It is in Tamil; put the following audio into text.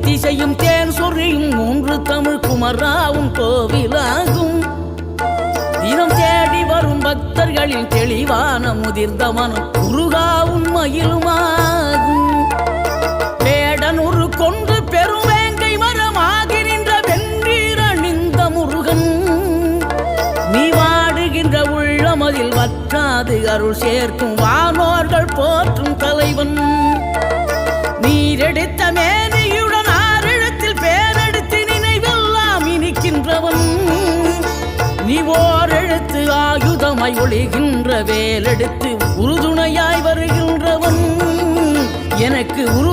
திசையும் தேன் சொறியும் மூன்று தமிழ் குமராவும் கோவிலாகும். தினம் தேடி வரும் பக்தர்களின் தெளிவான முதிர்ந்த மனம் முருகா உண்மையிலுமாகும் வேடனுரு கொண்டு பெருவேங்கை மரமாகி நின்ற வென்றீர் அணிந்த முருகன். நீ வாடுகின்ற உள்ளமதில் வற்றாது அருள் சேர்க்கும் வானோர்கள் போற்றும் தலைவன். நீரெடுத்த மேனியுடன் ஆயுதமாய் ஒளிகின்ற வேலெடுத்து உறுதுணையாய் வருகின்றவன். எனக்கு உரு